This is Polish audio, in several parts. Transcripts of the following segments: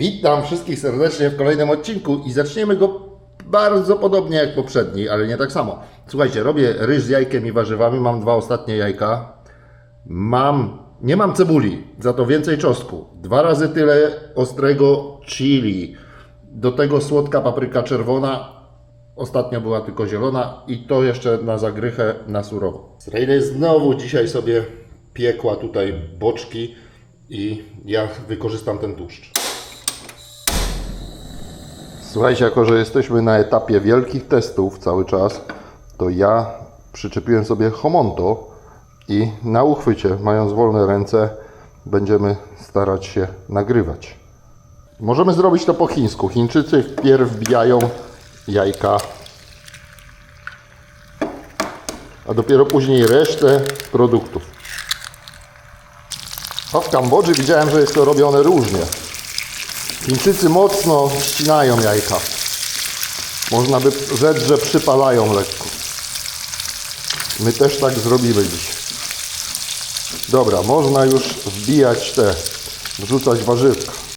Witam wszystkich serdecznie w kolejnym odcinku i zaczniemy go bardzo podobnie jak poprzedni, ale nie tak samo. Słuchajcie, robię ryż z jajkiem i warzywami, mam dwa ostatnie jajka. Mam, nie mam cebuli, za to więcej czosnku. Dwa razy tyle ostrego chili. Do tego słodka papryka czerwona. Ostatnio była tylko zielona i to jeszcze na zagrychę na surowo. Srejle znowu dzisiaj sobie piekła tutaj boczki i ja wykorzystam ten tłuszcz. Słuchajcie, jako że jesteśmy na etapie wielkich testów cały czas, to ja przyczepiłem sobie Homonto i na uchwycie, mając wolne ręce, będziemy starać się nagrywać. Możemy zrobić to po chińsku. Chińczycy wpierw wbijają jajka, a dopiero później resztę produktów. A w Kambodży widziałem, że jest to robione różnie. Chińczycy mocno ścinają jajka. Można by rzec, że przypalają lekko. My też tak zrobimy dziś. Dobra, można już wbijać te, wrzucać warzywka.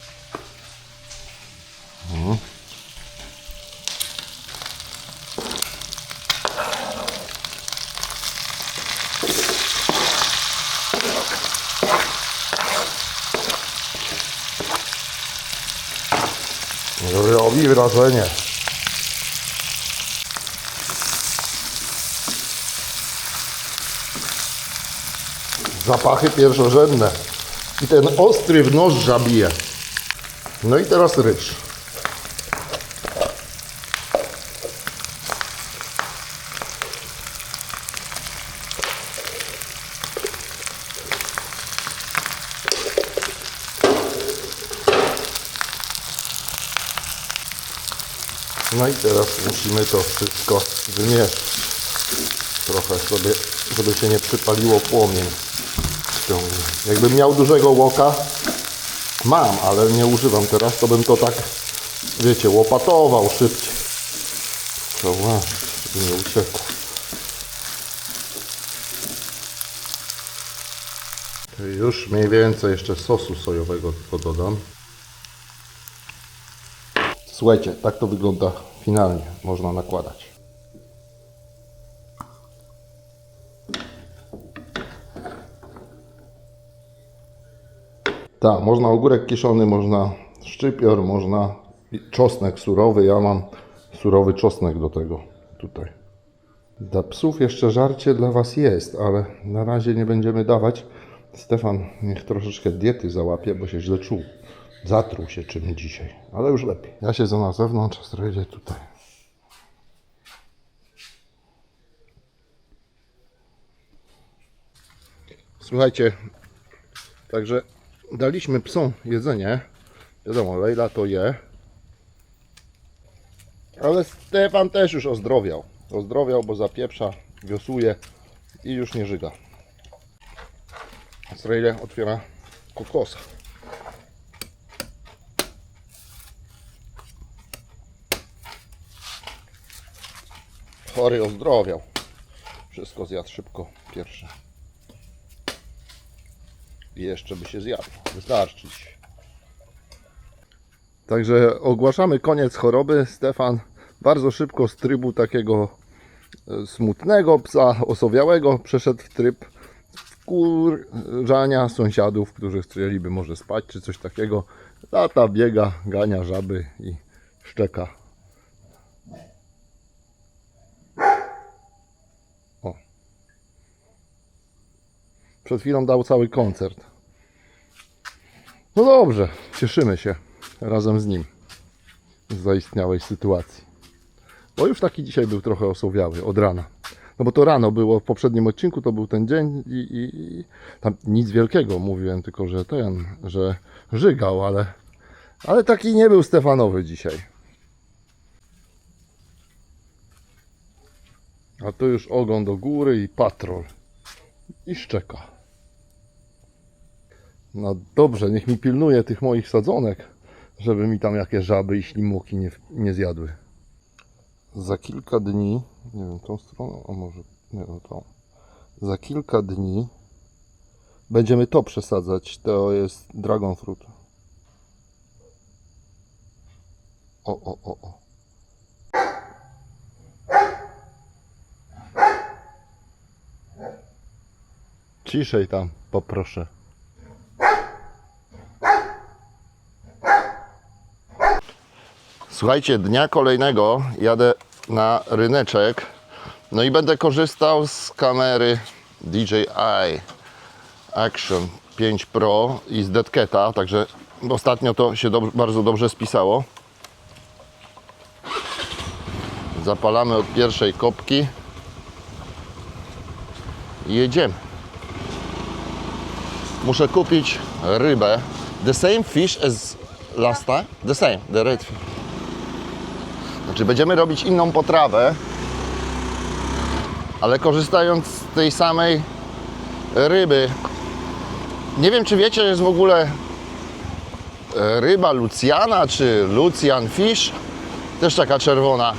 Robi wrażenie. Zapachy pierwszorzędne. I ten ostry w nos żabije. No i teraz ryż. No i teraz musimy to wszystko wymieszać. Trochę sobie, żeby się nie przypaliło płomień. Jakbym miał dużego łoka, mam, ale nie używam teraz, to bym to tak, wiecie, łopatował szybciej. Uważać, żeby nie uciekło. Już mniej więcej jeszcze sosu sojowego tylko dodam. Słuchajcie, tak to wygląda finalnie. Można nakładać. Tak, można ogórek kiszony, można szczypior, można czosnek surowy. Ja mam surowy czosnek do tego tutaj. Dla psów jeszcze żarcie dla Was jest, ale na razie nie będziemy dawać. Stefan niech troszeczkę diety załapie, bo się źle czuł. Zatruł się czym dzisiaj, ale już lepiej. Ja siedzę na zewnątrz, a tutaj. Słuchajcie, także daliśmy psom jedzenie. Wiadomo, Lejla to je. Ale Stefan też już ozdrowiał. Ozdrowiał, bo zapieprza, wiosłuje i już nie żyga. Strejle otwiera kokosa. Chory ozdrowiał. Wszystko zjadł szybko pierwszy. I jeszcze by się zjadł. Wystarczy dzisiaj. Także ogłaszamy koniec choroby. Stefan bardzo szybko z trybu takiego e, smutnego psa osowiałego przeszedł w tryb wkurzania sąsiadów, którzy chcieliby może spać czy coś takiego. Tata biega, gania żaby i szczeka. Przed chwilą dał cały koncert. No dobrze, cieszymy się razem z nim z zaistniałej sytuacji. Bo już taki dzisiaj był trochę osowiały od rana. No bo to rano było, w poprzednim odcinku to był ten dzień i, i, i tam nic wielkiego mówiłem, tylko że ten, że żygał, ale, ale taki nie był Stefanowy dzisiaj. A tu już ogon do góry i patrol. I szczeka. No dobrze, niech mi pilnuje tych moich sadzonek, żeby mi tam jakieś żaby i ślimuki nie, nie zjadły. Za kilka dni, nie wiem, tą stroną, a może, nie wiem, tą. Za kilka dni będziemy to przesadzać. To jest dragon fruit. o, o, o, o. Ciszej tam, poproszę. Słuchajcie, dnia kolejnego jadę na ryneczek. No i będę korzystał z kamery DJI Action 5 Pro i z Deadcata, także ostatnio to się bardzo dobrze spisało. Zapalamy od pierwszej kopki i jedziemy. Muszę kupić rybę. The same fish as last time? The same, the red fish. Znaczy będziemy robić inną potrawę, ale korzystając z tej samej ryby. Nie wiem czy wiecie, jest w ogóle e, ryba Luciana czy Lucian Fish. Też taka czerwona.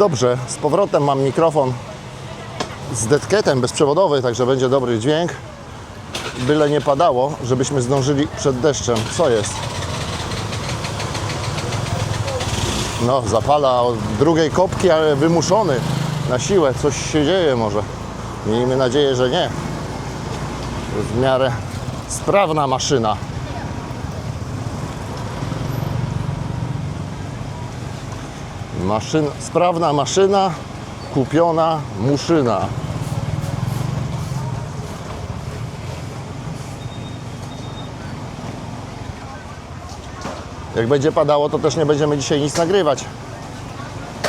Dobrze, z powrotem mam mikrofon z detketem bezprzewodowy, także będzie dobry dźwięk. Byle nie padało, żebyśmy zdążyli przed deszczem. Co jest? No, zapala od drugiej kopki, ale wymuszony na siłę. Coś się dzieje może. Miejmy nadzieję, że nie. W miarę sprawna maszyna. Maszyn, sprawna maszyna, kupiona muszyna. Jak będzie padało, to też nie będziemy dzisiaj nic nagrywać.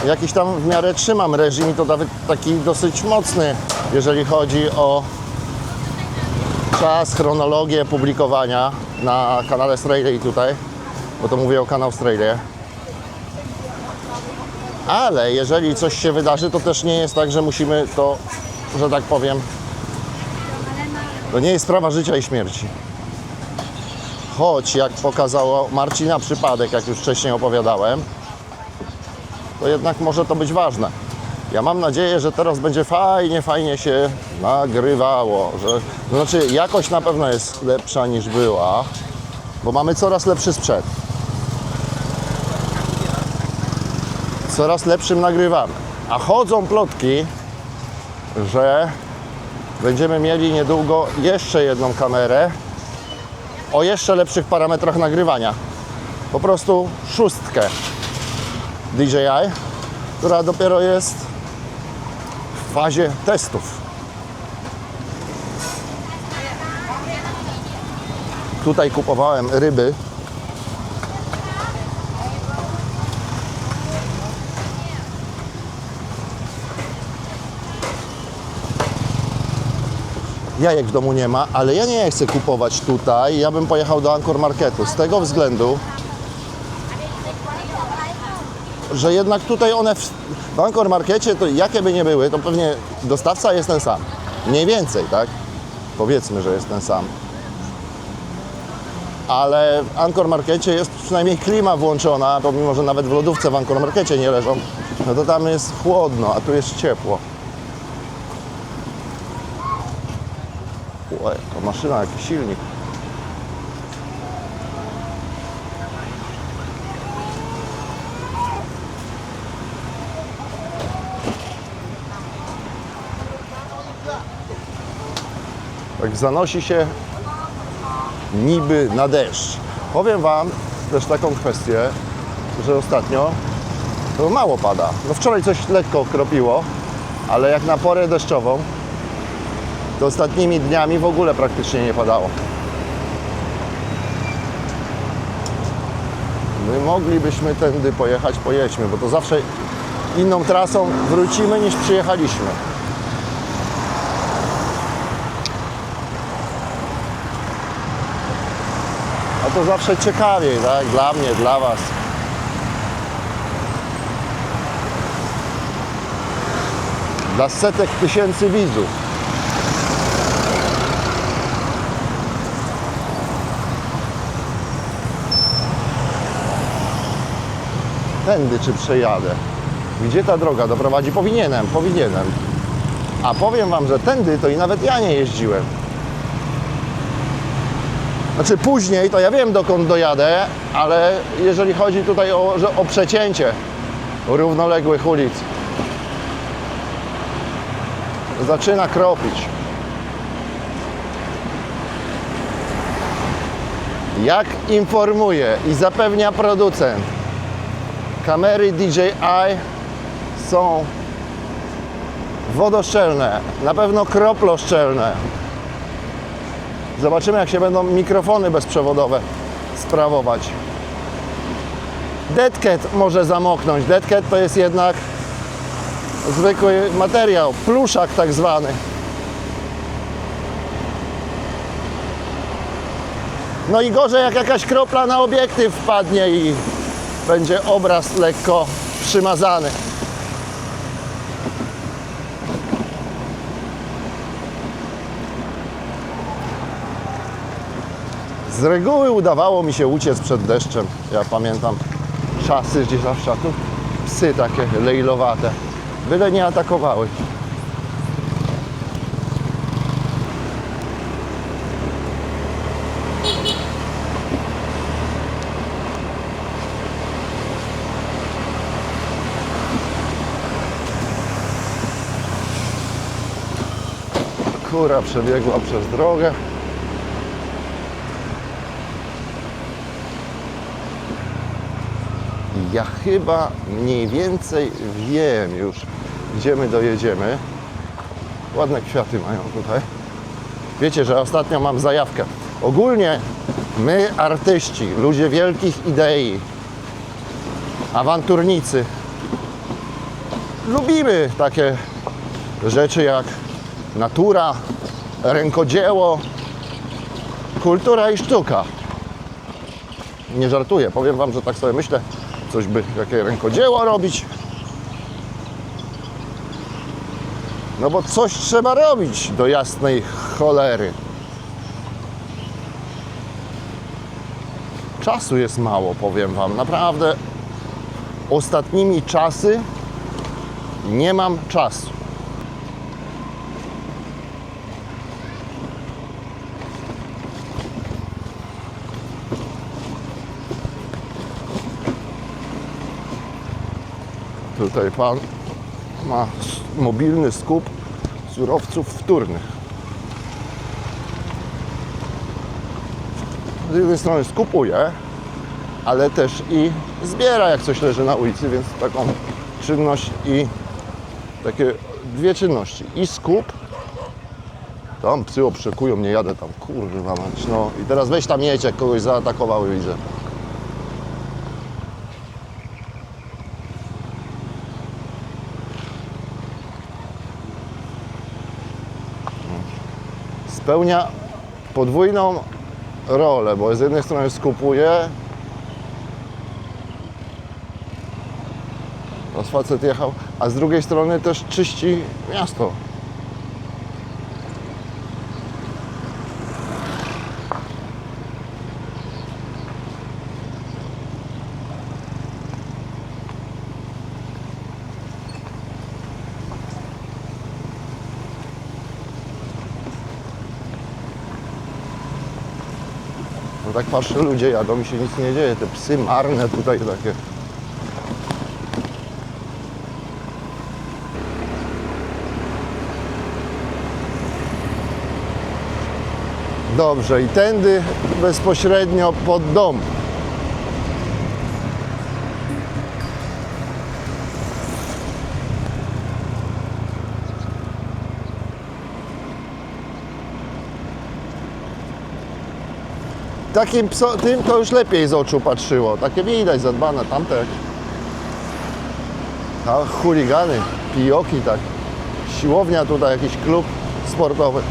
jakiś tam w miarę trzymam reżim i to nawet taki dosyć mocny, jeżeli chodzi o czas, chronologię publikowania na kanale Strayday tutaj, bo to mówię o kanał Strayday. Ale jeżeli coś się wydarzy, to też nie jest tak, że musimy to, że tak powiem, to nie jest sprawa życia i śmierci. Choć, jak pokazało Marcina przypadek, jak już wcześniej opowiadałem, to jednak może to być ważne. Ja mam nadzieję, że teraz będzie fajnie, fajnie się nagrywało. Że, znaczy, jakość na pewno jest lepsza niż była, bo mamy coraz lepszy sprzęt. Coraz lepszym nagrywamy. A chodzą plotki, że będziemy mieli niedługo jeszcze jedną kamerę o jeszcze lepszych parametrach nagrywania. Po prostu szóstkę DJI, która dopiero jest w fazie testów. Tutaj kupowałem ryby. Jajek w domu nie ma, ale ja nie chcę kupować tutaj. Ja bym pojechał do Anchor Marketu z tego względu, że jednak tutaj one w, w Anchor Markecie, to jakie by nie były, to pewnie dostawca jest ten sam. Mniej więcej, tak? Powiedzmy, że jest ten sam. Ale w Anchor Markecie jest przynajmniej klima włączona, pomimo, że nawet w lodówce w Anchor Markecie nie leżą, no to tam jest chłodno, a tu jest ciepło. Oj, to maszyna, jaki silnik. Tak zanosi się niby na deszcz. Powiem Wam też taką kwestię, że ostatnio to mało pada. No wczoraj coś lekko kropiło, ale jak na porę deszczową, to ostatnimi dniami w ogóle praktycznie nie padało. My moglibyśmy tędy pojechać, pojedźmy, bo to zawsze inną trasą wrócimy niż przyjechaliśmy. A to zawsze ciekawiej, tak? Dla mnie, dla Was. Dla setek tysięcy widzów. Tędy czy przejadę? Gdzie ta droga doprowadzi? Powinienem, powinienem. A powiem Wam, że tędy to i nawet ja nie jeździłem. Znaczy później to ja wiem dokąd dojadę, ale jeżeli chodzi tutaj o, o przecięcie równoległych ulic, zaczyna kropić. Jak informuje i zapewnia producent, kamery DJI są wodoszczelne, na pewno kroploszczelne. Zobaczymy, jak się będą mikrofony bezprzewodowe sprawować. Deadcat może zamoknąć. Deadcat to jest jednak zwykły materiał, pluszak tak zwany. No i gorzej, jak jakaś kropla na obiektyw wpadnie i będzie obraz lekko przymazany. Z reguły udawało mi się uciec przed deszczem. Ja pamiętam czasy, gdzie zawsze tu psy takie lejlowate. Byle nie atakowały. Kura przebiegła przez drogę. Ja chyba mniej więcej wiem już, gdzie my dojedziemy. Ładne kwiaty mają tutaj. Wiecie, że ostatnio mam zajawkę. Ogólnie my, artyści, ludzie wielkich idei, awanturnicy, lubimy takie rzeczy jak natura, rękodzieło, kultura i sztuka. Nie żartuję, powiem Wam, że tak sobie myślę, coś by, jakie rękodzieło robić. No bo coś trzeba robić do jasnej cholery. Czasu jest mało, powiem Wam. Naprawdę ostatnimi czasy nie mam czasu. Tutaj pan ma mobilny skup surowców wtórnych. Z jednej strony skupuje, ale też i zbiera, jak coś leży na ulicy, więc taką czynność i takie dwie czynności. I skup. Tam psy obszekują, nie jadę tam, kurwa mać, no. I teraz weź tam jedź, jak kogoś zaatakowały, widzę. Spełnia podwójną rolę, bo z jednej strony skupuje, facet jechał, a z drugiej strony też czyści miasto. Tak patrzę, ludzie jadą mi się nic nie dzieje, te psy marne tutaj takie. Dobrze, i tędy bezpośrednio pod dom. Takim pso, tym to już lepiej z oczu patrzyło. Takie widać, zadbane, tamte jak... A chuligany, pijoki tak. Siłownia tutaj, jakiś klub sportowy.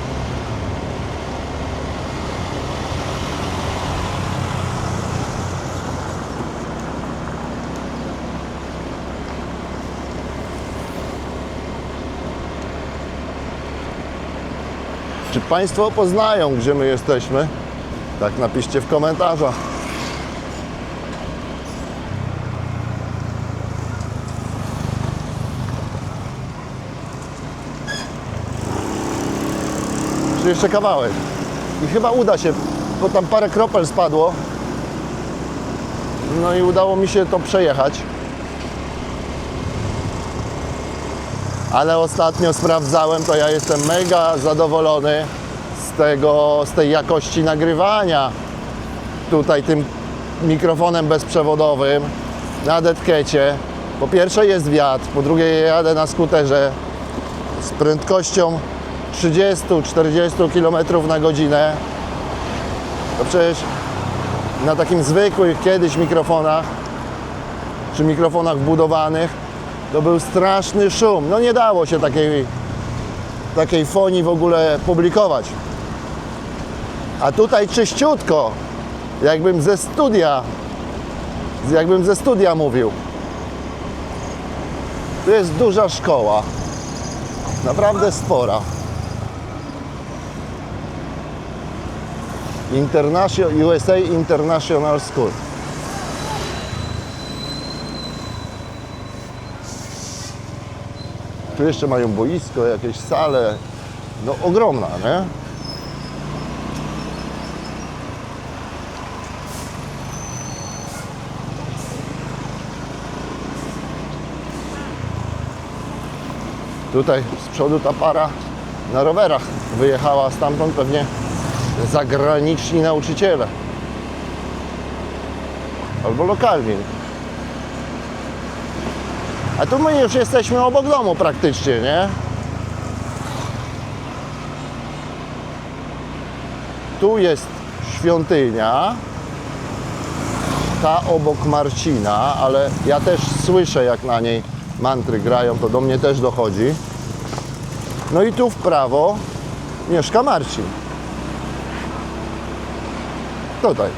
Czy Państwo poznają, gdzie my jesteśmy? Tak napiszcie w komentarzach. Czy jeszcze kawałek? I chyba uda się, bo tam parę kropel spadło. No i udało mi się to przejechać. Ale ostatnio sprawdzałem, to ja jestem mega zadowolony tego, z tej jakości nagrywania. Tutaj tym mikrofonem bezprzewodowym na detkecie. Po pierwsze jest wiatr, po drugie jadę na skuterze z prędkością 30-40 km na godzinę. To przecież na takim zwykłych kiedyś mikrofonach, czy mikrofonach wbudowanych, to był straszny szum. No nie dało się takiej, takiej fonii w ogóle publikować. A tutaj czyściutko, jakbym ze studia, jakbym ze studia mówił. Tu jest duża szkoła, naprawdę spora. International, USA International School. Tu jeszcze mają boisko, jakieś sale. No ogromna, nie? Tutaj z przodu ta para na rowerach wyjechała stamtąd pewnie zagraniczni nauczyciele. Albo lokalni. A tu my już jesteśmy obok domu praktycznie, nie? Tu jest świątynia, ta obok Marcina, ale ja też słyszę jak na niej mantry grają, to do mnie też dochodzi. No i tu w prawo mieszka Marcin. Tutaj.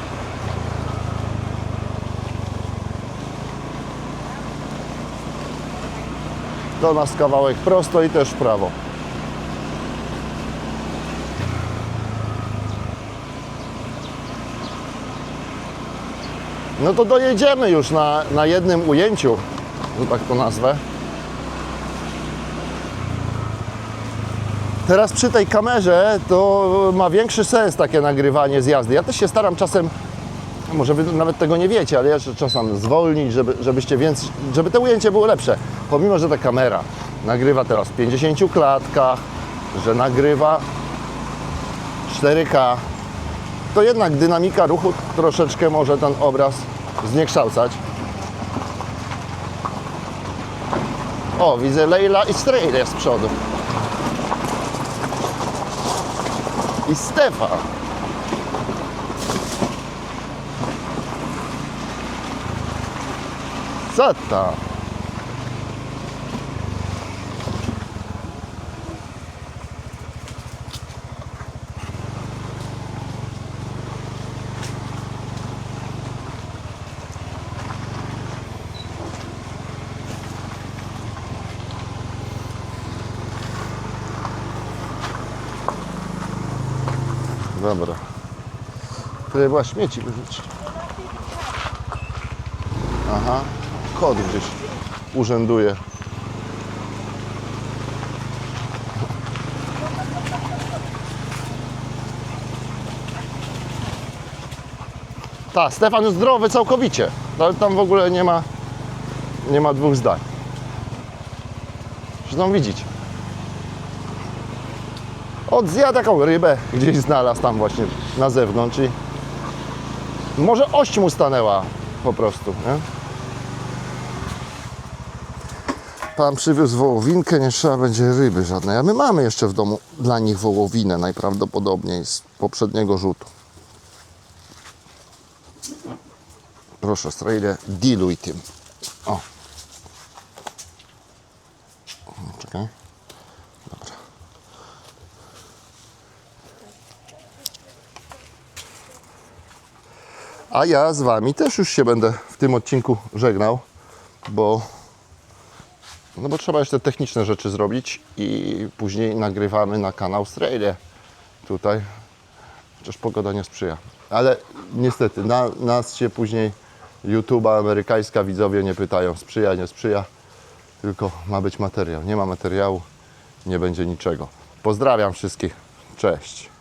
Do nas kawałek prosto i też w prawo. No to dojedziemy już na, na jednym ujęciu, że tak to nazwę. Teraz przy tej kamerze to ma większy sens takie nagrywanie z jazdy. Ja też się staram czasem, może wy nawet tego nie wiecie, ale ja czasem zwolnić, żeby, żebyście więcej, żeby te ujęcie było lepsze. Pomimo, że ta kamera nagrywa teraz w 50 klatkach, że nagrywa 4K, to jednak dynamika ruchu troszeczkę może ten obraz zniekształcać. O, widzę Leila i Strejle z przodu. I Stefa. Co? Dobra. Tutaj była śmieci wyrzucić. Aha. Kot gdzieś urzęduje. Tak, Stefan jest zdrowy całkowicie. Tam w ogóle nie ma, nie ma dwóch zdań. Zresztą widzicie. Od zjadł taką rybę, gdzieś znalazł tam właśnie na zewnątrz i może ość mu stanęła po prostu, nie? Pan przywiózł wołowinkę, nie trzeba będzie ryby żadnej. A my mamy jeszcze w domu dla nich wołowinę najprawdopodobniej z poprzedniego rzutu. Proszę, Strejle, diluj tym. O. Czekaj. A ja z Wami też już się będę w tym odcinku żegnał, bo, no bo trzeba jeszcze techniczne rzeczy zrobić i później nagrywamy na kanał Strailie tutaj, chociaż pogoda nie sprzyja. Ale niestety na, nas się później YouTube'a amerykańska widzowie nie pytają, sprzyja, nie sprzyja, tylko ma być materiał. Nie ma materiału, nie będzie niczego. Pozdrawiam wszystkich, cześć.